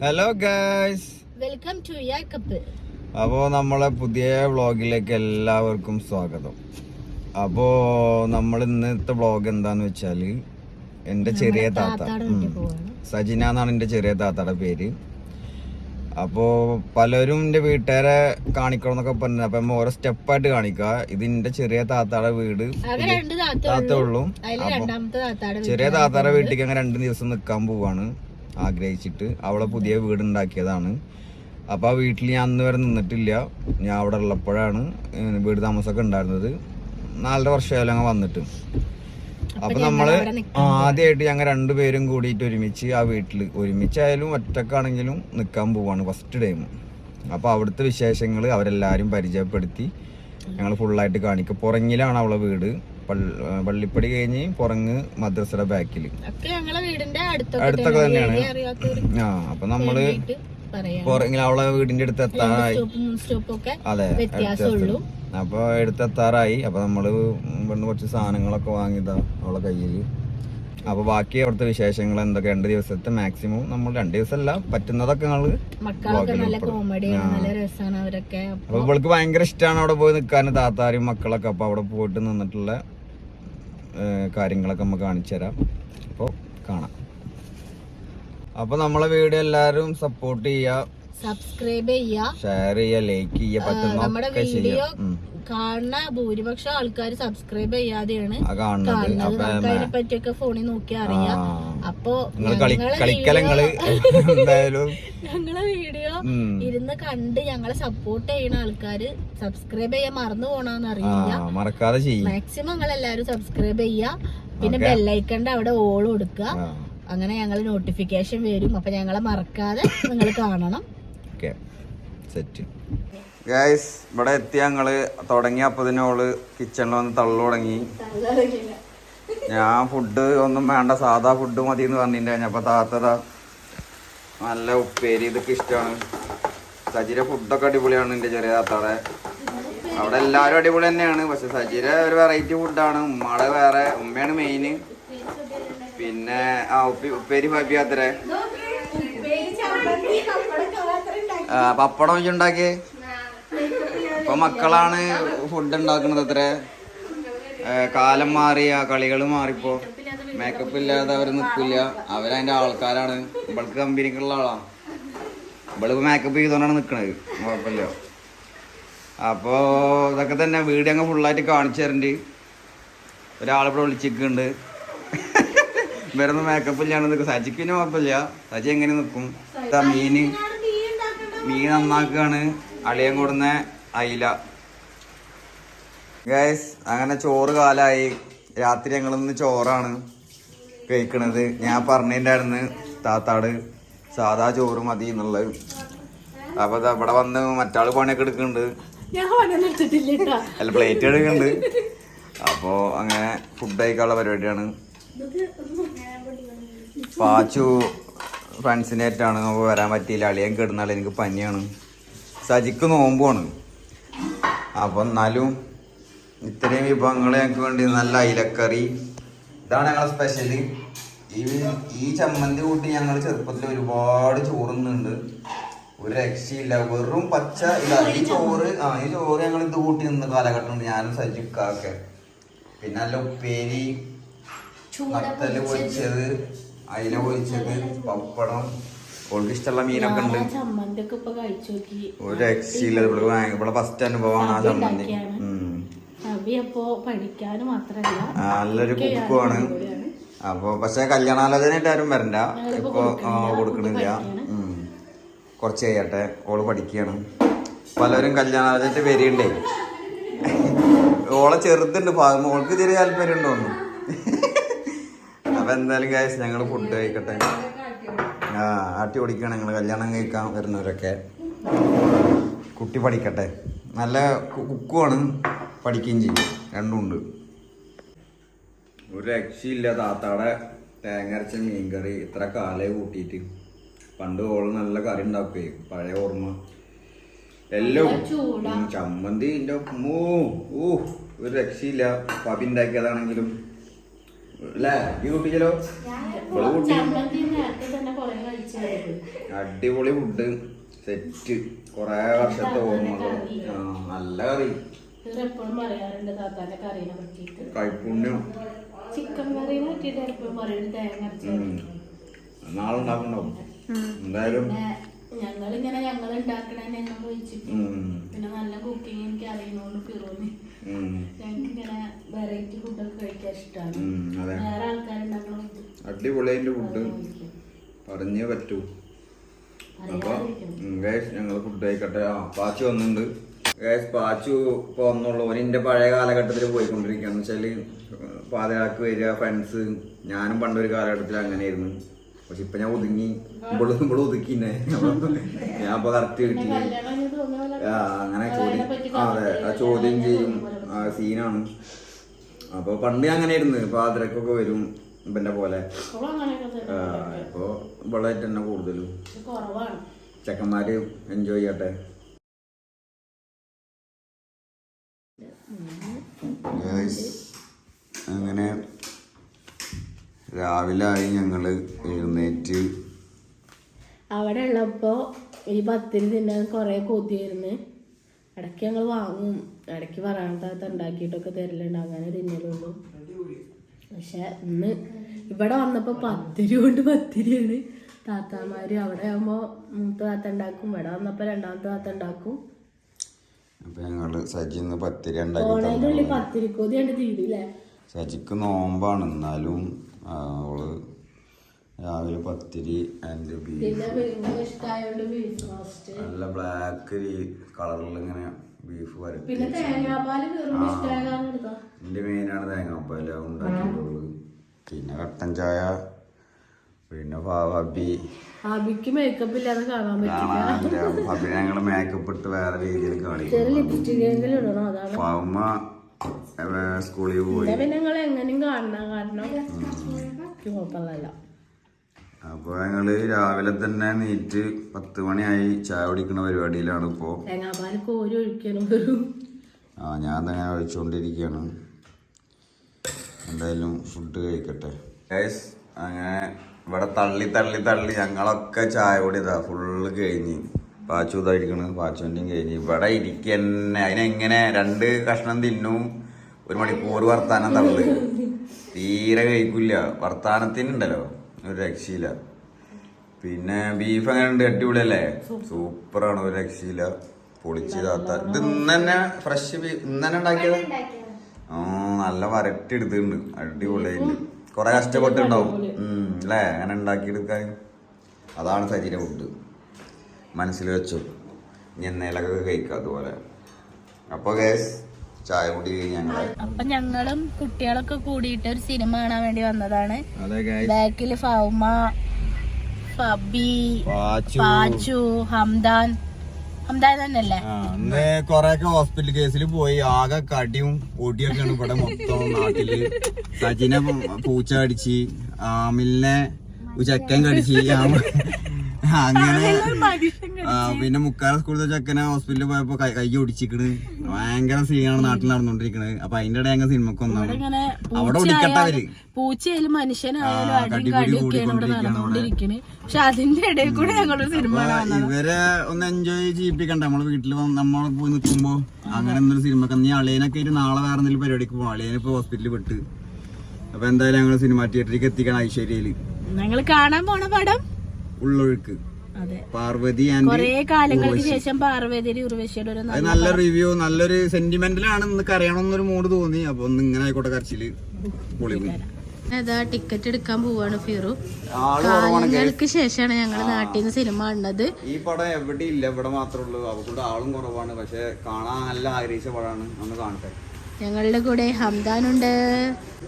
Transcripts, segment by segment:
Hello guys welcome to യാ കപ്പൽ അപ്പോൾ നമ്മളെ പുതിയ വ്ളോഗിലേക്ക് എല്ലാവർക്കും സ്വാഗതം. അപ്പോൾ നമ്മൾ ഇന്നത്തെ വ്ളോഗ് എന്താന്ന് വെച്ചാൽ എന്റെ ചെറിയ താത്ത. സജിന എന്നാണ് എന്റെ ചെറിയ താത്തയുടെ പേര്. അപ്പോൾ പലരും എന്റെ വീട്ടുകാരെ കാണിക്കണം എന്നൊക്കെ പറഞ്ഞു. അപ്പം ഓരോ സ്റ്റെപ്പായിട്ട് കാണിക്കുക. ഇത് എന്റെ ചെറിയ താത്താടെ വീട്. താത്ത ഉള്ളൂ. ചെറിയ താത്താടെ വീട്ടിലേക്ക് അങ്ങനെ രണ്ട് ദിവസം നിൽക്കാൻ പോവാണ്. ആഗ്രഹിച്ചിട്ട് അവളെ പുതിയ വീട് ഉണ്ടാക്കിയതാണ് അപ്പോൾ ആ വീട്ടിൽ ഞാൻ അന്ന് വരെ നിന്നിട്ടില്ല. ഞാൻ അവിടെ ഉള്ളപ്പോഴാണ് വീട് താമസമൊക്കെ ഉണ്ടായിരുന്നത്. നാലര വർഷമായാലും അങ്ങ് വന്നിട്ട്. അപ്പൊ നമ്മൾ ആദ്യമായിട്ട് ഞങ്ങൾ രണ്ടുപേരും കൂടിയിട്ട് ഒരുമിച്ച് ആ വീട്ടിൽ ഒരുമിച്ചായാലും ഒറ്റക്കാണെങ്കിലും നിൽക്കാൻ പോവാണ് ഫസ്റ്റ് ടൈം. അപ്പോൾ അവിടുത്തെ വിശേഷങ്ങൾ അവരെല്ലാരും പരിചയപ്പെടുത്തി ഞങ്ങൾ ഫുള്ളായിട്ട് കാണിക്കും. പുറങ്ങിലാണ് അവളെ വീട്. പള്ളിപ്പടി കഴിഞ്ഞ് പുറങ്ങ് മദ്രസയുടെ ബാക്കിൽ അടുത്തൊക്കെ അടുത്തൊക്കെ തന്നെ. തന്നെയാണ്. ആ അപ്പൊ നമ്മൾ പുറങ്ങിൽ അവളെ വീടിന്റെ അടുത്ത് എത്താറായി. അതെ അപ്പൊ എടുത്തെത്താറായി അപ്പൊ നമ്മൾ ഇവിടുന്ന് കുറച്ച് സാധനങ്ങളൊക്കെ വാങ്ങിയതാ അവളെ കയ്യിൽ. അപ്പൊ ബാക്കി അവിടുത്തെ വിശേഷങ്ങൾ എന്തൊക്കെ? രണ്ട് ദിവസത്തെ മാക്സിമം നമ്മൾ രണ്ട് ദിവസമല്ല പറ്റുന്നതൊക്കെ ഞങ്ങൾ അപ്പൊ ഇവൾക്ക് ഭയങ്കര ഇഷ്ടമാണ് അവിടെ പോയി നിൽക്കാൻ താത്താരും മക്കളൊക്കെ. അപ്പൊ അവിടെ പോയിട്ട് നിന്നിട്ടുള്ള കാര്യങ്ങളൊക്കെ നമ്മൾ കാണിച്ചു തരാം. അപ്പോൾ കാണാം. അപ്പോൾ നമ്മളെ വീഡിയോ എല്ലാവരും സപ്പോർട്ട് ചെയ്യുക. സബ്സ്ക്രൈബ് ചെയ്യുക. ഷെയർ ചെയ്യുക ലൈക്ക് ചെയ്യുക നമ്മുടെ വീഡിയോ. കാണുന്ന ഭൂരിപക്ഷം ആൾക്കാർ സബ്സ്ക്രൈബ് ചെയ്യാതെയാണ് കാണുന്നത്. അതിനെ പറ്റിയൊക്കെ ഫോണിൽ നോക്കി അറിയാം. അപ്പൊ ഞങ്ങളെ വീഡിയോ-. ഇരുന്ന് കണ്ട് ഞങ്ങളെ സപ്പോർട്ട് ചെയ്യുന്ന ആൾക്കാര് സബ്സ്ക്രൈബ് ചെയ്യാൻ മറന്നു പോണോന്ന് അറിയില്ല. മറക്കാതെ ചെയ്യും. മാക്സിമം നിങ്ങൾ എല്ലാരും സബ്സ്ക്രൈബ് ചെയ്യുക പിന്നെ ബെല്ലൈക്കണ്ട അവിടെ ഓൾ കൊടുക്കുക അങ്ങനെ ഞങ്ങൾ നോട്ടിഫിക്കേഷൻ വരും. അപ്പൊ ഞങ്ങളെ മറക്കാതെ നിങ്ങൾ കാണണം. സെറ്റ്. ഗൈസ് ഇവിടെ എത്തി ഞങ്ങൾ തുടങ്ങിയപ്പോ തന്നെ ഓൾ കിച്ചണിൽ വന്ന് തള്ളു തുടങ്ങി. ഞാൻ ഫുഡ് ഒന്നും വേണ്ട സാധാ ഫുഡ് മതി എന്ന് പറഞ്ഞിട്ടുണ്ടായിരുന്നു അപ്പൊ താത്തത നല്ല ഉപ്പേരി ഇതൊക്കെ ഇഷ്ടമാണ് സജിര ഫുഡൊക്കെ അടിപൊളിയാണ് എന്റെ ചെറിയ താത്താടെ. അവിടെ എല്ലാരും അടിപൊളി തന്നെയാണ്. പക്ഷെ സജിര ഒരു വെറൈറ്റി ഫുഡാണ് ഉമ്മയുടെ വേറെ ഉമ്മയാണ് മെയിന് പിന്നെ ആ ഉപ്പി ഉപ്പേരി ഫാബിയാത്രേ ആ, പപ്പടം വെച്ച് ഉണ്ടാക്കിയേ? ഇപ്പൊ മക്കളാണ് ഫുഡ് ഉണ്ടാക്കുന്നത് അത്ര. കാലം മാറിയ കളികൾ മാറിപ്പോ. മേക്കപ്പ് ഇല്ലാതെ അവർ നിൽക്കില്ല. അവരതിന്റെ ആൾക്കാരാണ്. ഇവൾക്ക് കമ്പനിക്കുള്ള ആളാ. ഇവളിപ്പോ മേക്കപ്പ് ചെയ്തോണ്ടാണ് നിക്കണത്. കുഴപ്പമില്ല. അപ്പോ ഇതൊക്കെ തന്നെ വീഡിയോ അങ്ങ് ഫുള്ളായിട്ട് കാണിച്ചു തരണ്ട്. ഒരാളിവിടെ വിളിച്ചിട്ടുണ്ട് ഇവരൊന്നും മേക്കപ്പ് ഇല്ലാണ്ട് നിൽക്കും. സജിക്ക് പിന്നെ കുഴപ്പമില്ല. സജി എങ്ങനെ നിൽക്കും? മീന്. മീൻ നന്നാക്കുകയാണ്. അളിയൻ കൊടുന്ന അയില. ഗൈസ് അങ്ങനെ ചോറ് കാലായി. രാത്രി ഞങ്ങളിന്ന് ചോറാണ് കഴിക്കണത്. ഞാൻ പറഞ്ഞിട്ടുണ്ടായിരുന്നു താത്താട് സാധാ ചോറ് മതി എന്നുള്ളത്. അപ്പൊ ഇവിടെ വന്ന് മറ്റാൾ പണിയൊക്കെ എടുക്കുന്നുണ്ട്. അല്ല പ്ലേറ്റ് എടുക്കുന്നുണ്ട്. അപ്പോ അങ്ങനെ ഫുഡ് കഴിക്കാനുള്ള പരിപാടിയാണ്. പാച്ചു ഫ്രണ്ട്സിനായിട്ടാണ് വരാൻ പറ്റിയില്ല. അളിയൻ കിടന്നാൾ എനിക്ക് പനിയാണ്. സജിക്ക് നോമ്പുമാണ് അപ്പൊ എന്നാലും ഇത്രയും വിഭവങ്ങൾ ഞങ്ങൾക്ക് വേണ്ടി നല്ല അയിലക്കറി. ഇതാണ് ഞങ്ങളെ സ്പെഷ്യൽ ഈ ഈ ചമ്മന്തി കൂട്ടി ഞങ്ങൾ ചെറുപ്പത്തിൽ ഒരുപാട് ചോറുന്നുണ്ട്. ഒരു രക്ഷയില്ല. വെറും പച്ച ഇല്ല ഈ ചോറ് ആ ഈ ചോറ് ഞങ്ങൾ ഇത് കൂട്ടി നിന്ന് കാലഘട്ടം ഞാനും സജിക്കാക്കെ പിന്നെ നല്ല ഉപ്പേരി നത്തൽ പൊരിച്ചത് അയില പൊരിച്ചത്. പപ്പടം ഓൾക്ക് ഇഷ്ടമുള്ള മീനൊക്കെ ഉണ്ട്. ഒരു രക്ഷയില്ല. ഇവിടെ ഇവിടെ ഫസ്റ്റ് അനുഭവമാണ് ആ ചമ്മന്തി. നല്ലൊരു കുക്കുമാണ് അപ്പൊ പക്ഷെ കല്യാണാലോചനയായിട്ട് ആരും വരണ്ട. ഇപ്പൊ കൊടുക്കണില്ല. കുറച്ച് കഴിയട്ടെ. ഓൾ പഠിക്കുകയാണ് പലരും കല്യാണാലോചനയായിട്ട് വരികണ്ടേ ഓളെ ചെറുതുണ്ട്. ഭാഗം ഓൾക്ക് ചെറിയ താല്പര്യം ഉണ്ടോന്നു അപ്പൊ എന്തായാലും കാശ് ഞങ്ങൾ ഫുഡ് കഴിക്കട്ടെ. ആ ആട്ടി ഓടിക്കണം ഞങ്ങൾ കല്യാണം കഴിക്കാൻ വരുന്നവരൊക്കെ. കുട്ടി പഠിക്കട്ടെ. നല്ല കുക്കുമാണ് പഠിക്കുകയും ചെയ്യും. രണ്ടും ഉണ്ട്. ഒരു രക്ഷയില്ല താത്താടെ തേങ്ങരച്ച മീൻകറി. ഇത്ര കാലേ കൂട്ടിയിട്ട്. പണ്ട് ഓൾ നല്ല കറി ഉണ്ടാക്കുകയെ പഴയ ഓർമ്മ. എല്ലാം ചമ്മന്തി എന്റെ മൂ ഊ ഒരു രക്ഷയില്ല. പബി അല്ലേ? ഈ കുട്ടിക്കലോ? ഇവൾ കൂട്ടി ചമ്മന്തി നേരത്തെ തന്നെ കൊറേ കഴിച്ച അടിപൊളി ഫുഡ് സെറ്റ് കൊറേ വർഷത്തെ ഓർമ്മകൾ നല്ല കറി. എപ്പോഴും പറയാറുണ്ട് താത്താന്റെ കറീനെ പറ്റിയിട്ട്. കൈപ്പുണ്യം. ചിക്കൻ കറീനെ പറ്റിയിട്ട് എപ്പോഴും പറയും തേങ്ങ അരച്ച് നാളെ ഉണ്ടാക്കണ്ടാവും എന്തായാലും. പിന്നെ ഞങ്ങളിങ്ങനെ ഞങ്ങൾ ഉണ്ടാക്കണ ഞങ്ങൾ ഒഴിച്ചിട്ട്. പിന്നെ നല്ല കുക്കിംഗ് എനിക്ക് അറിയുന്നോണ്ട് ഫിറോന്ന് ഉം, ഞങ്ങൾക്ക് ഇങ്ങനെ വെറൈറ്റി ഫുഡൊക്കെ കഴിക്കാൻ ഇഷ്ടമാണ് വേറെ ആൾക്കാരുണ്ടാക്കണ അടിപൊളി ഫുഡ് പറഞ്ഞേ പറ്റൂ. അപ്പൊ ഗേഷ് ഞങ്ങൾ ഫുഡ് കഴിക്കട്ടെ. ആ പാച്ചു വന്നിട്ടുണ്ട് ഗേഷ് പാച്ചു ഇപ്പൊ വന്നുള്ളൂ ഓനിന്റെ പഴയ കാലഘട്ടത്തിൽ പോയിക്കൊണ്ടിരിക്കുകയെന്ന് വെച്ചാൽ പാതയാക്ക് വരിക ഫ്രണ്ട്സ് ഞാനും പണ്ടൊരു കാലഘട്ടത്തിൽ അങ്ങനെയായിരുന്നു. പക്ഷെ ഇപ്പൊ ഞാൻ ഒതുങ്ങി. ഇവിടെ ഇവിടെ ഒതുക്കിന്നെ ഞാൻ ഇപ്പൊ കറക്റ്റ് കിട്ടി ആ, അങ്ങനെ ചോദ്യം അതെ. ആ ചോദ്യം ചെയ്യും. ആ, സീനാണ് അപ്പൊ പണ്ട് അങ്ങനെ അങ്ങനെയായിരുന്നു. പാതിരക്കൊക്കെ വരും. ഇവന്റെ പോലെ. ആ, ഇപ്പൊ ഇവിടെ തന്നെ കൂടുതലും. കുറവാണ്. ചെക്കന്മാര് എൻജോയ് ചെയ്യട്ടെ. അങ്ങനെ രാവിലെ ആയി ഞങ്ങൾ എഴുന്നേറ്റ്. അവിടെ ഉള്ളപ്പോ ഈ പത്തിന് തിന്നാൻ കൊറേ കൊതിയായിരുന്നു. ഇടയ്ക്ക് ഞങ്ങൾ വാങ്ങും. ഇടയ്ക്ക് പറയാത്ത ഉണ്ടാക്കിയിട്ടൊക്കെ തരലുണ്ട്. അങ്ങനെ തിന്നലുള്ളൂ. പക്ഷെ ഇന്ന് ഇവിടെ വന്നപ്പോ പത്തിരി കൊണ്ട് പത്തിരിയാണ്. താത്താമാര് അവിടെ ആകുമ്പോ മൂത്ത താത്ത ഉണ്ടാക്കും ഇവിടെ വന്നപ്പോ രണ്ടാമത്തെ താത്ത ഉണ്ടാക്കും. അപ്പൊ ഞങ്ങൾ സജി പത്തിരി ഉണ്ടാക്കി കണ്ട് തീരില്ലേ സജിക്ക് നോമ്പാണ്. എന്നാലും അവൾ രാവിലെ പത്തിരി ആൻഡ് ബീഫ് നല്ല ബ്ലാക്ക് കളറിൽ ഇങ്ങനെ ബീഫ് വരട്ടി പിന്നെ തേങ്ങാപ്പാൽ എന്റെ മെയിനാണ് തേങ്ങാപ്പാല. ഉണ്ടാക്കിയിട്ടുള്ളൂ. പിന്നെ കട്ടൻ ചായ പിന്നെ ഫബി ഹാബിക്ക് മേക്കപ്പ് ഇല്ലാതെ കാണാൻ പറ്റും കാണാനില്ല. ഫബി ഞങ്ങൾ മേക്കപ്പ് ഇട്ട് വേറെ രീതിയിൽ കാണിക്കും സ്കൂളിൽ പോയി. പിന്നെ നിങ്ങൾ എങ്ങനെയും കാണണം. കാരണം എനിക്ക് ഞങ്ങൾ ഞങ്ങൾ രാവിലെ തന്നെ നീറ്റ് പത്ത് മണിയായി ചായ കുടിക്കുന്ന പരിപാടിയിലാണ് ഇപ്പോ. ആ ഞാൻ തന്നെ ഒഴിച്ചുകൊണ്ടിരിക്കുകയാണ് എന്തായാലും ഫുഡ് കഴിക്കട്ടെ. ഗൈസ് അങ്ങനെ ഇവിടെ തള്ളി തള്ളി തള്ളി ഞങ്ങളൊക്കെ ചായ കൂടി ഇതാ ഫുള്ള് കഴിഞ്ഞ്. പാച്ചു ഇതായിരിക്കണ്. പാച്ചുവിന്റെയും കഴിഞ്ഞ്. ഇവിടെ ഇരിക്കന്നെ. അതിനെങ്ങനെ രണ്ട് കഷ്ണം തിന്നും. ഒരു മണിക്കൂർ വർത്താനം തള്ളു തീരെ കഴിക്കില്ല. വർത്താനത്തിനുണ്ടല്ലോ. ഒരു രക്ഷയില്ല. പിന്നെ ബീഫ് അങ്ങനെ ഉണ്ട് അടിപൊളിയല്ലേ? സൂപ്പറാണ് ഒരു രക്ഷയില്ല. പൊളിച്ച് താത്ത. ഇത് ഇന്ന് തന്നെ ഫ്രഷ് ബീഫ് ഇന്ന് തന്നെ ഉണ്ടാക്കിയത്? ആ നല്ല വരട്ടി എടുത്തിട്ടുണ്ട്. അടിപൊളിയായിട്ട്. കൊറേ കഷ്ടപ്പെട്ടുണ്ടാവും അല്ലേ അങ്ങനെ ഉണ്ടാക്കിയെടുക്കാൻ. അതാണ് ശരീരം ഫുഡ് മനസ്സിൽ വെച്ചു. ഇനി എന്നേലൊക്കെ കഴിക്കാം അതുപോലെ. അപ്പൊ ഗേസ് ചായ കുടി ഞങ്ങളെ അപ്പൊ ഞങ്ങളും കുട്ടികളൊക്കെ കൂടിയിട്ട് ഒരു സിനിമ കാണാൻ വേണ്ടി വന്നതാണ്. ബാക്കിൽ ഫൗമ ഫബി പാച്ചു. ഹംദാൻ. ഹംദാൻ തന്നെയല്ലേ? ആ, കൊറേയൊക്കെ ഹോസ്പിറ്റൽ കേസിൽ പോയി. ആകെ കടിയും പൊടിയൊക്കെയാണ് ഇവിടെ മൊത്തം നാട്ടിൽ. സജിനെ പൂച്ച കടിച്ച് ആമിലിനെ ചെക്കൻ കടിച്ച് അങ്ങനെ പിന്നെ മുക്കാല സ്കൂളിലെ ചെക്കനെ ഹോസ്പിറ്റലിൽ പോയപ്പോ കൈ ഒടിച്ചിക്കണ്. ഭയങ്കര സീനാണ് നാട്ടിൽ നടന്നുകൊണ്ടിരിക്കണത് അപ്പൊ അതിന്റെ ഇടയിൽ ഞങ്ങൾ സിനിമക്ക് ഒന്നാണ് അവിടെ ഒടിക്കട്ടെ അവർ പൂച്ചയായാലും മനുഷ്യനായാലും പക്ഷെ അതിന്റെ ഇടയിൽ കൂടെ ഞങ്ങളൊരു സിനിമ ഇവരെ ഒന്ന് എൻജോയ് ചെയ്യിപ്പിക്കണ്ട. നമ്മൾ വീട്ടിൽ നമ്മൾ പോയി നിൽക്കുമ്പോ അങ്ങനെ എന്തൊരു സിനിമ നീ അളിയനൊക്കെ ആയിട്ട് നാളെ വേറെ എന്തെങ്കിലും പരിപാടിക്ക് പോകും അളിയനിപ്പോ ഹോസ്പിറ്റലിൽ വിട്ട്. അപ്പൊ എന്തായാലും ഞങ്ങൾ സിനിമ തിയേറ്ററിലേക്ക് എത്തിക്കണം ഐശ്വര്യയിൽ. ഞങ്ങൾ കാണാൻ പോണ പടം? ഉള്ളൊഴുക്ക്. പാർവതി കാലങ്ങൾക്ക് ശേഷം പാർവതിയുടെ ഉർവശിയുടെ ഒരു നല്ല റിവ്യൂ നല്ലൊരു സെന്റിമെന്റലാണ് ഇന്ന് കരയണമെന്നൊരു മൂഡ് തോന്നി. അപ്പൊ ഒന്ന് ഇങ്ങനെ ആയിക്കോട്ടെ കരച്ചിൽ. പൊളി അതാ ടിക്കറ്റ് എടുക്കാൻ പോവാണ് ഫിറു. കാലങ്ങൾക്ക് ശേഷമാണ് ഞങ്ങൾ നാട്ടിൽ നിന്ന് സിനിമ കണ്ടത്. ഈ പടം എവിടെ ഇല്ല ഇവിടെ മാത്രമേ ഉള്ളൂ. അവക്കൂടെ ആളും കുറവാണ്. പക്ഷെ കാണാൻ നല്ല ആഗ്രഹിച്ച പടമാണ്. ഒന്ന് കാണട്ടെ. ഞങ്ങളുടെ കൂടെ ഹംദാനുണ്ട്.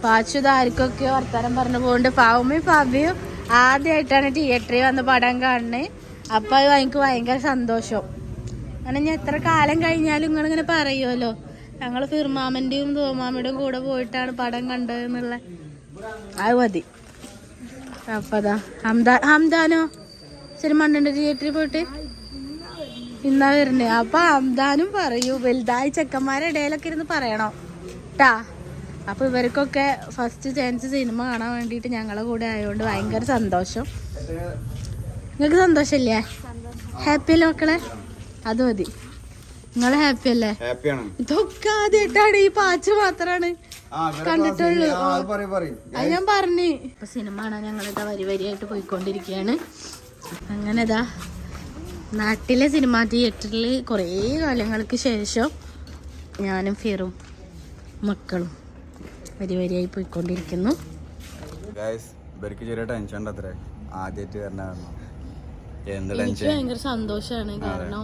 പാച്ചുത ആർക്കൊക്കെ വർത്താനം പറഞ്ഞു പോകുന്നുണ്ട് പാവുമ്മയും ഫാബിയും ആദ്യമായിട്ടാണ് തിയേറ്ററിൽ വന്ന് പടം കാണുന്നത് അപ്പൊ അത് എനിക്ക് ഭയങ്കര സന്തോഷം. കാരണം ഞാൻ എത്ര കാലം കഴിഞ്ഞാലും നിങ്ങളിങ്ങനെ പറയുമല്ലോ ഞങ്ങൾ ഫിർമാമന്റെയും തോമാമയുടെയും കൂടെ പോയിട്ടാണ് പടം കണ്ടത് എന്നുള്ള അത് മതി. അപ്പൊ അതാ ഹംദാ ഹംദാനോ? കണ്ടിട്ടുണ്ട് തിയേറ്ററിൽ പോയിട്ട് ഇന്നാ വരുന്നേ. അപ്പൊ ഹംദാനും പറയൂ വലുതായി ചെക്കന്മാരുടെ ഇടയിലൊക്കെ ഇരുന്ന് പറയണോ. ട്ടാ. അപ്പൊ ഇവർക്കൊക്കെ ഫസ്റ്റ് ചാൻസ് സിനിമ കാണാൻ വേണ്ടിയിട്ട് ഞങ്ങളെ കൂടെ ആയതുകൊണ്ട് ഭയങ്കര സന്തോഷം. നിങ്ങൾക്ക് സന്തോഷല്ലേ ഹാപ്പി അല്ലേ മക്കളെ? അത് മതി. നിങ്ങൾ ഹാപ്പി അല്ലേ ഹാപ്പിയാണ്. ഇതൊക്കെ ആദ്യമായിട്ടാണ് ഈ പാച്ച് മാത്രാണ്. കണ്ടിട്ടുള്ളൂ. അത് ഞാൻ പറഞ്ഞു. ഇപ്പൊ സിനിമ കാണാൻ ഞങ്ങളിതാ വരി വരിയായിട്ട് പോയിക്കൊണ്ടിരിക്കുകയാണ് അങ്ങനെ ഇതാ നാട്ടിലെ സിനിമാ തിയേറ്ററിൽ കുറേ കാലങ്ങൾക്ക് ശേഷം ഞാനും ഫിറും മക്കളും വരി വരിയായി പോയിക്കൊണ്ടിരിക്കുന്നു. ഇവർക്ക് ചെറിയ ടെൻഷൻ ഉണ്ട് അത്ര. ആദ്യമായിട്ട് വരണ കാരണം എന്ത് എനിക്ക് ഭയങ്കര സന്തോഷാണ് കാരണം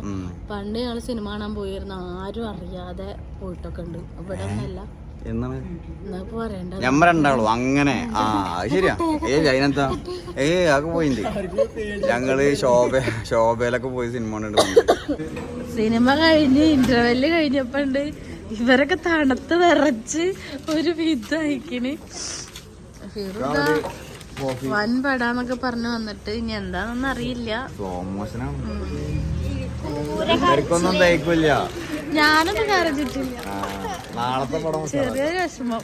പണ്ട് ഞങ്ങൾ സിനിമ കാണാൻ പോയിരുന്ന ആരും അറിയാതെ പോയിട്ടൊക്കെ ഉണ്ട്. ഇവിടെ ഒന്നല്ല ഞമ്മ രണ്ടാളും? അങ്ങനെ. ആ ശരിയാ. ഏ അതിനെന്താ? ഏ അതൊക്കെ പോയിണ്ട് ഞങ്ങൾ ശോഭ ശോഭയിലൊക്കെ പോയി സിനിമ സിനിമ കഴിഞ്ഞ് ഇന്റർവെൽ കഴിഞ്ഞപ്പോണ്ട് ഇവരൊക്കെ തണുത്ത് വിറച്ച് ഒരു വിധ അയക്കണ് വൻ പടാന്നൊക്കെ പറഞ്ഞു വന്നിട്ട് ഇനി എന്താണെന്ന് അറിയില്ല. ഞാനൊന്നും കരഞ്ഞിട്ടില്ല. നാളത്തെ പടം ചെറിയൊരു വിഷമം.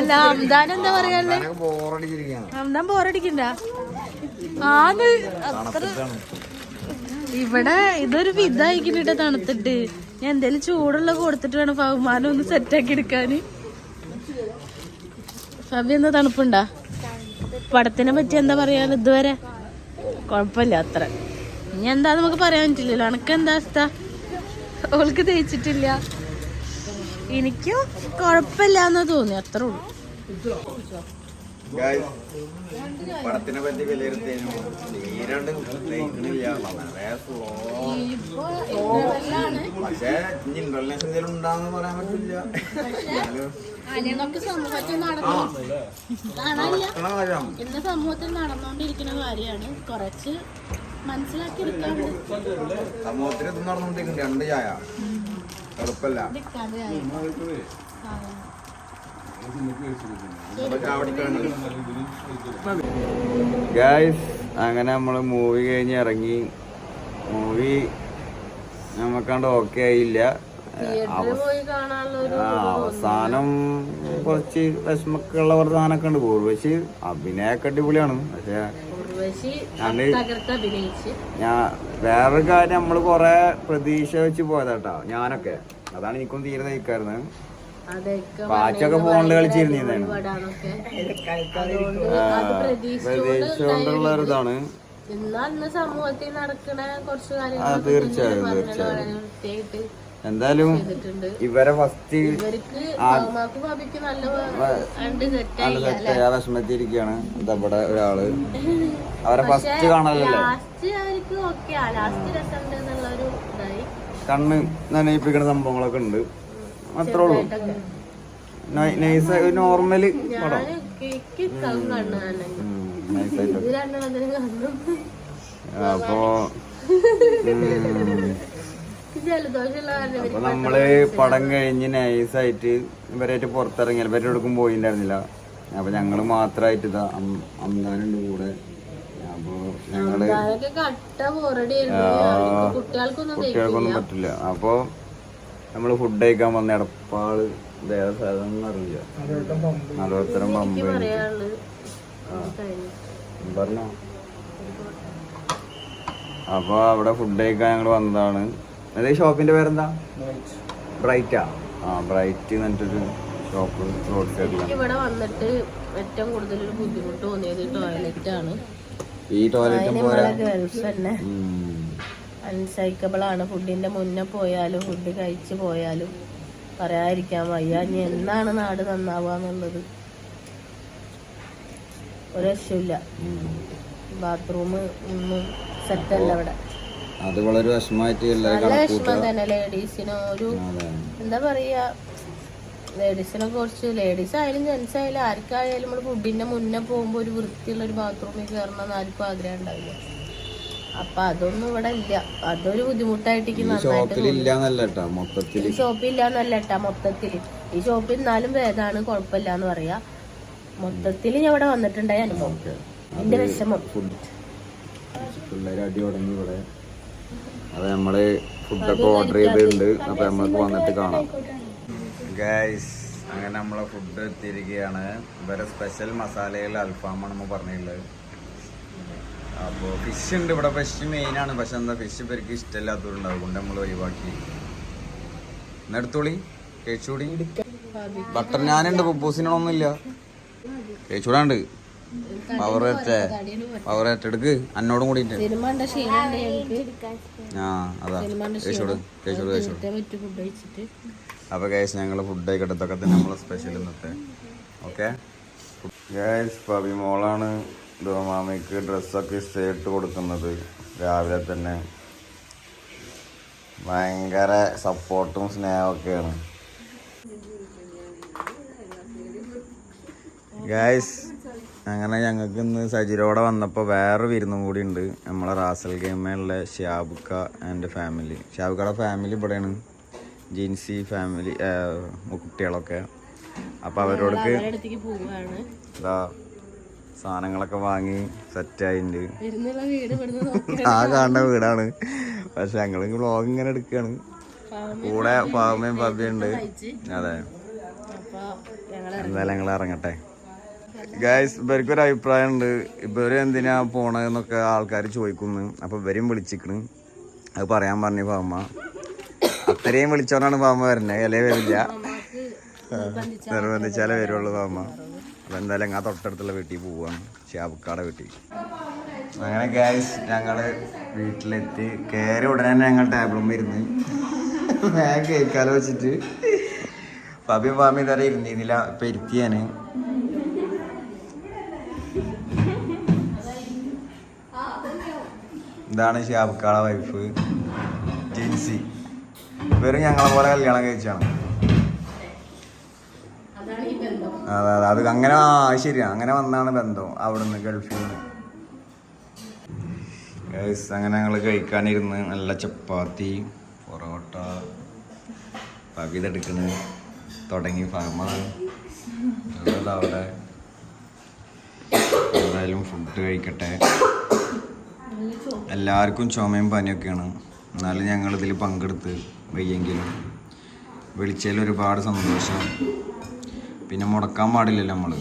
അല്ല അംദാൻ എന്താ പറയാല്ലേ അംദാൻ ബോറടിക്കണ്ട. ആന്ന് അത്ര ഇവിടെ ഇതൊരു വിധായിക്കിട്ട് തണുത്തിട്ട്. ഞാൻ എന്തേലും ചൂടുള്ള കൊടുത്തിട്ട് വേണം ബഹുമാനം ഒന്ന് സെറ്റാക്കി എടുക്കാന്. ഫബി എന്താ തണുപ്പുണ്ടാ? പടത്തിനെ പറ്റി എന്താ പറയാ ഇതുവരെ? കുഴപ്പമില്ല അത്ര. ഇനി എന്താ നമുക്ക് പറയാൻ പറ്റില്ലല്ലോ. എനക്ക് എന്താ അവസ്ഥ? ഓൾക്ക് തേച്ചിട്ടില്ല. എനിക്കും കുഴപ്പമില്ല എന്ന് തോന്നി അത്രേ ഉള്ളു. പടത്തിനെ പറ്റി. പക്ഷേ ഇനി എന്തെങ്കിലും ഉണ്ടാന്ന് പറയാൻ പറ്റില്ല. ഇന്ന് സമൂഹത്തിൽ നടന്നുകൊണ്ടിരിക്കുന്ന കാര്യമാണ്. കുറച്ച് മനസ്സിലാക്കി സമൂഹത്തിൽ ഇത് നടന്നുകൊണ്ടിരിക്കുന്നുണ്ട് രണ്ട് ചായ. എളുപ്പല്ല. എടുക്കാണ്ട് ഗായ്സ് അങ്ങനെ നമ്മൾ മൂവി കഴിഞ്ഞ് ഇറങ്ങി. മൂവി നമുക്കാണ്ട് ഓക്കെ ആയില്ല. അവസാനം കുറച്ച് വിഷമക്കുള്ള കുറച്ച് സാധനമൊക്കെ ഉണ്ട്. ഊർവശി അഭിനയൊക്കെ അടിപൊളിയാണ്. പക്ഷെ ഞാൻ വേറൊരു കാര്യം നമ്മൾ കൊറേ പ്രതീക്ഷ വെച്ച് പോയതാട്ടോ ഞാനൊക്കെ. അതാണ് എനിക്കും തീരെ തയ്ക്കായിരുന്നത് അതൊക്കെ പാച്ചൊക്കെ ഫോണിൽ കളിച്ചിരുന്നതാണ് പ്രതീക്ഷ കൊണ്ടുള്ള ഒരു ഇതാണ്. എന്നാൽ ഇന്ന് സമൂഹത്തിൽ നടക്കുന്ന കുറച്ച് ആ കാര്യങ്ങൾ തീർച്ചയായും തീർച്ചയായും. എന്തായാലും ഇവരെ ഫസ്റ്റ് സെറ്റായി വിഷമത്തിരിക്കുകയാണ് എന്താ ഇവിടെ ഒരാൾ. അവരെ ഫസ്റ്റ് കാണലല്ലേ കണ്ണ് നനയിപ്പിക്കുന്ന സംഭവങ്ങളൊക്കെ ഉണ്ട്. അത്രേ ഉള്ളൂ. നൈസ് നോർമൽ പടം. നൈസായിട്ട് അപ്പോ ഉം. ജലദോഷമുള്ള കാരണം ഇവർ അപ്പൊ നമ്മൾ പടം കഴിഞ്ഞ് നൈസായിട്ട് ഇവരായിട്ട് പുറത്തിറങ്ങി ഇവരുടെ അടുക്കും പോയിണ്ടായിരുന്നില്ല. അപ്പൊ ഞങ്ങൾ മാത്രായിട്ട് ഇതാ അമ്മാനുണ്ട് കൂടെ. അപ്പൊ ഞങ്ങൾ കുട്ടികൾക്കൊന്നും പറ്റില്ല. അപ്പൊ നമ്മൾ ഫുഡ് കഴിക്കാൻ വന്ന എടപ്പാൾ സ്ഥലം അറിയില്ല. നടുവത്തരം പമ്പ പറഞ്ഞോ. അപ്പൊ അവിടെ ഫുഡ് കഴിക്കാൻ ഞങ്ങൾ വന്നതാണ്. അതെ ഷോപ്പിന്റെ പേരെന്താ? ബ്രൈറ്റാ? ആ ബ്രൈറ്റ് എന്നിട്ടൊരു ഷോപ്പ് റോഡ് സൈഡ് ഇവിടെ വന്നിട്ട് ഏറ്റവും കൂടുതൽ ഒരു ബുദ്ധിമുട്ട് തോന്നിയത് ടോയ്ലറ്റ് ആണ് ഈ ടോയ്ലറ്റ് പോരാ. തന്നെ. അൺസൈക്കബിൾ ആണ് ഫുഡിന്റെ മുന്നേ പോയാലും ഫുഡ് കഴിച്ച് പോയാലും പറയാതിരിക്കാൻ വയ്യ. ഇനി എന്നാണ് നാട് നന്നാവുക എന്നുള്ളത്? ഒരു രക്ഷയില്ല. ബാത്റൂം ഒന്നും സെറ്റല്ല ഇവിടെ. അത് വളരെ വിഷമമായിട്ട് എല്ലാവരും ഒരു എന്താ പറയാ ലേഡീസിനെ കുറിച്ച് ലേഡീസ് ആയാലും ജെൻസ് ആയാലും ആർക്കായാലും നമ്മൾ ഫുഡിന്റെ മുന്നേ പോകുമ്പോൾ ഒരു വൃത്തിയുള്ള ഒരു ബാത്റൂമിൽ കയറണം എന്ന് ആർക്കും ആഗ്രഹം ഉണ്ടാവില്ല. അപ്പൊ അതൊന്നും ഇവിടെ ഇല്ല. അതൊരു ബുദ്ധിമുട്ടായിട്ട് ഈ ഷോപ്പിൽ ഇല്ലാന്നല്ല മൊത്തത്തിൽ കേട്ടാ മൊത്തത്തിൽ. ഈ ഷോപ്പിൽ നിന്നാലും ഭേദമാണ് കുഴപ്പമില്ല എന്ന് പറയാ. മൊത്തത്തിൽ ഞാൻ ഇവിടെ വന്നിട്ടുണ്ടായ അനുഭവം. എന്റെ വിഷമം. തുടങ്ങി ഇവിടെ. അത് നമ്മൾ ഫുഡൊക്കെ ഓർഡർ ചെയ്തിട്ടുണ്ട്. അപ്പൊ നമ്മൾക്ക് വന്നിട്ട് കാണാം. ഗൈസ് അങ്ങനെ നമ്മളെ ഫുഡ് എത്തിയിരിക്കുകയാണ്. ഇവരെ സ്പെഷ്യൽ മസാലയിൽ അൽഫാമാണ് നമ്മൾ പറഞ്ഞിട്ടുള്ളത്. അപ്പോൾ ഫിഷ് ഉണ്ട്. ഇവിടെ ഫിഷ് മെയിനാണ് ആണ്. പക്ഷെ എന്താ ഫിഷ് ഇവർക്ക് ഇഷ്ടമില്ലാത്തവരുണ്ട് അതുകൊണ്ട് നമ്മൾ ഒഴിവാക്കി. എന്നെടുത്തോളി കേച്ചൂടി. ബട്ടർ ഞാനുണ്ട്. പുപ്പൂസിനൊന്നുമില്ല കേച്ചൂടാണ്ട്. Power ഏറ്റേ power ഏറ്റെടുക്ക്. അന്നോടും ഞങ്ങൾക്ക് ആ അതാ. ഫുഡ് ഞങ്ങൾ ആയിക്കോട്ടെ ഇതൊക്കെ തന്നെ നമ്മളെ സ്പെഷ്യൽ ഇന്നത്തെ. ഓക്കെ ഗൈസ് പബി മോളാണ് മാമയ്ക്ക് ഡ്രസ്സൊക്കെ ഇട്ട് കൊടുക്കുന്നത്. രാവിലെ തന്നെ. ഭയങ്കര സപ്പോർട്ടും സ്നേഹമൊക്കെയാണ് ഗൈസ് അങ്ങനെ ഞങ്ങൾക്ക് ഇന്ന് സജിരോടെ വന്നപ്പോൾ വേറെ വിരുന്നും കൂടി ഉണ്ട്. നമ്മളെ റാസൽ ഗെയിമിലുള്ള ഷാബുക്ക ആൻഡ് ഫാമിലി ഷാബുക്കയുടെ ഫാമിലി ഇവിടെയാണ്. ജിൻസി ഫാമിലി കുട്ടികളൊക്കെ. അപ്പോൾ അവരോടക്ക് സാധനങ്ങളൊക്കെ വാങ്ങി സെറ്റായിട്ടുണ്ട് ആ കാണുന്ന വീടാണ്. പക്ഷെ ഞങ്ങൾ വ്ളോഗ് ഇങ്ങനെ എടുക്കുകയാണ് കൂടെ പാവമ്മയും പബിയുണ്ട് അതെ. എന്തായാലും ഞങ്ങൾ ഇറങ്ങട്ടെ. ഗായ്സ് ഇവർക്കൊരു അഭിപ്രായം ഉണ്ട് ഇവർ എന്തിനാ പോണെന്നൊക്കെ ആൾക്കാർ ചോദിക്കുന്നു. അപ്പൊ ഇവരെയും വിളിച്ചിക്കണ്. അത് പറയാൻ പറഞ്ഞു പാമ്മ അത്രയും വിളിച്ചോണ്ടാണ് പാമ്മ വരുന്നത് ഇലയെ വരില്ല. നിർബന്ധിച്ചാലേ വരുള്ളൂ പാമ്മ അപ്പൊ എന്തായാലും ഞാൻ തൊട്ടടുത്തുള്ള വീട്ടിൽ പോവാണ്. ഷാബുക്കാടെ വീട്ടിൽ. അങ്ങനെ ഗായ്സ് ഞങ്ങൾ വീട്ടിലെത്തി. കയറി ഉടനെ ഞങ്ങൾ ടേബിളും ഇരുന്ന് ഞാൻ കേൾക്കാലോ വെച്ചിട്ട്. പബിയും പാമ്മയും ഇതുവരെ ഇരുന്നിരുന്നില്ല. ഇപ്പൊ ഇരുത്തിയാന് ഇതാണ് ഷിയാബുക്കാള വൈഫ് ജിൻസി ഇവരും ഞങ്ങളെ പോലെ കല്യാണം കഴിച്ചാണ്. അതെ അതെ. അത് അങ്ങനെ ആ ശരിയാണ് അങ്ങനെ വന്നാണ് ബന്ധം അവിടുന്ന് ഗൾഫിൽ നിന്ന്. അങ്ങനെ ഞങ്ങൾ കഴിക്കാനിരുന്ന് നല്ല ചപ്പാത്തി പൊറോട്ട പവിതെടുക്കണ് തുടങ്ങി ഫാമാണ് അവിടെ. എന്തായാലും ഫുഡ് കഴിക്കട്ടെ. എല്ലാവർക്കും ചുമയും പനിയൊക്കെയാണ്. എന്നാലും ഞങ്ങൾ ഇതിൽ പങ്കെടുത്ത് വയ്യെങ്കിലും വിളിച്ചതിൽ ഒരുപാട് സന്തോഷം. പിന്നെ മുടക്കാൻ പാടില്ലല്ലോ നമ്മൾ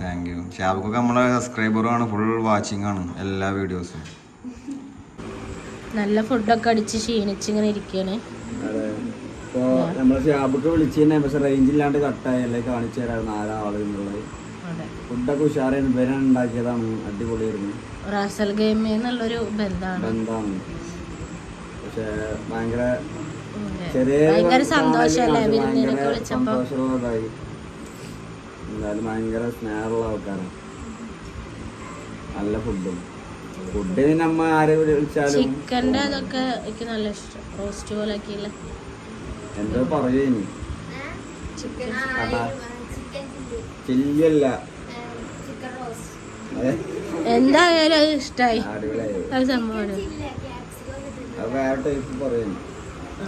താങ്ക് യു ഷാബ്ക്കൊക്കെ നമ്മളെ സബ്സ്ക്രൈബറുമാണ് ഫുൾ വാച്ചിങ് ആണ് എല്ലാ വീഡിയോസും നല്ല ഫുഡൊക്കെ അടിച്ച് ക്ഷീണിച്ച് ഇങ്ങനെ ഇരിക്കുകയാണ് അതെ. ഇപ്പോ നമ്മളെ ഷാബൊക്കെ വിളിച്ചിരുന്നേ പക്ഷേ റേഞ്ച് ഇല്ലാണ്ട് അല്ലെങ്കിൽ കാണിച്ചു തരാമായിരുന്നു ആരാൾ എന്നുള്ളത്. അതെ ഫുഡൊക്കെ ഉഷാറായിരുന്നു. ഇവരാണ് ഉണ്ടാക്കിയതാണ് അടിപൊളിയായിരുന്നു. റാസൽ ഗെയിമിൽ നിന്നുള്ളൊരു ബന്ധമാണ് എന്താണ് പക്ഷെ ഭയങ്കര. ചെറിയ സന്തോഷമുള്ളതായി. എന്തായാലും ഭയങ്കര സ്നേഹമുള്ള ആൾക്കാരാണ്. നല്ല ഫുഡും. ഫുഡിന് നമ്മ ആരെ വിളിച്ചാലും ചിക്കന്റെ അതൊക്കെ എനിക്ക് നല്ല ഇഷ്ടം. റോസ്റ്റ് പോലെയൊക്കെ ആക്കിയില്ല എന്തോ പറയൂ ഇനി. ചില്ലല്ല? എന്തായാലും അത് പറയുന്നു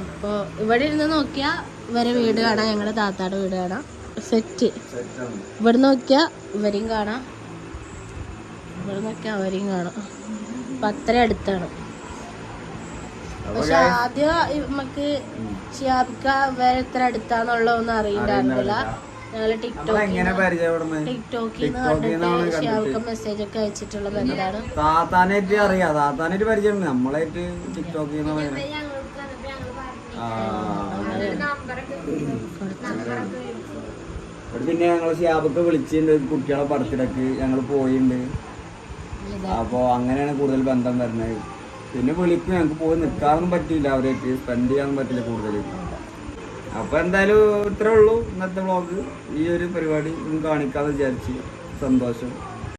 അപ്പൊ ഇവിടെ ഇരുന്ന് നോക്കിയാ ഇവരെ വീട് കാണാം ഞങ്ങളുടെ താത്താടെ വീട് കാണാം. സെറ്റ്. ഇവിടെ നോക്കിയാ ഇവരെയും കാണാം. ഇവിടെ നോക്കിയാ അവരെയും കാണാം. അപ്പൊ അത്ര അടുത്താണ്. പക്ഷെ ആദ്യം നമുക്ക് ഷിയാബിക്ക ഇവരെ എത്ര അടുത്താന്നുള്ളതൊന്നും അറിയില്ലായിരുന്നില്ല ടിക്ടോക്കിൽ കണ്ടിട്ട് മെസ്സേജ് ഒക്കെ അയച്ചിട്ടുള്ള ബന്ധമാണ് താത്താനായിട്ട് അറിയാം. താത്താനായിട്ട് പരിചയം നമ്മളായിട്ട് ടിക്ടോക്കിൽ പിന്നെ ഞങ്ങൾ ഷിയാബൊക്കെ വിളിച്ചിട്ടുണ്ട്. കുട്ടികളെ പഠിച്ചിടക്ക് ഞങ്ങൾ പോയിട്ടുണ്ട് അപ്പോൾ അങ്ങനെയാണ് കൂടുതൽ ബന്ധം വരുന്നത്. പിന്നെ വിളിക്കും. ഞങ്ങൾക്ക് പോയി നിൽക്കാനൊന്നും പറ്റിയില്ല. അവരായിട്ട് സ്പെൻഡ് ചെയ്യാനൊന്നും പറ്റില്ല കൂടുതൽ അപ്പോൾ എന്തായാലും ഇത്രേ ഉള്ളൂ ഇന്നത്തെ വ്ളോഗ് ഈ ഒരു പരിപാടി കാണിക്കാമെന്ന് വിചാരിച്ച് സന്തോഷം.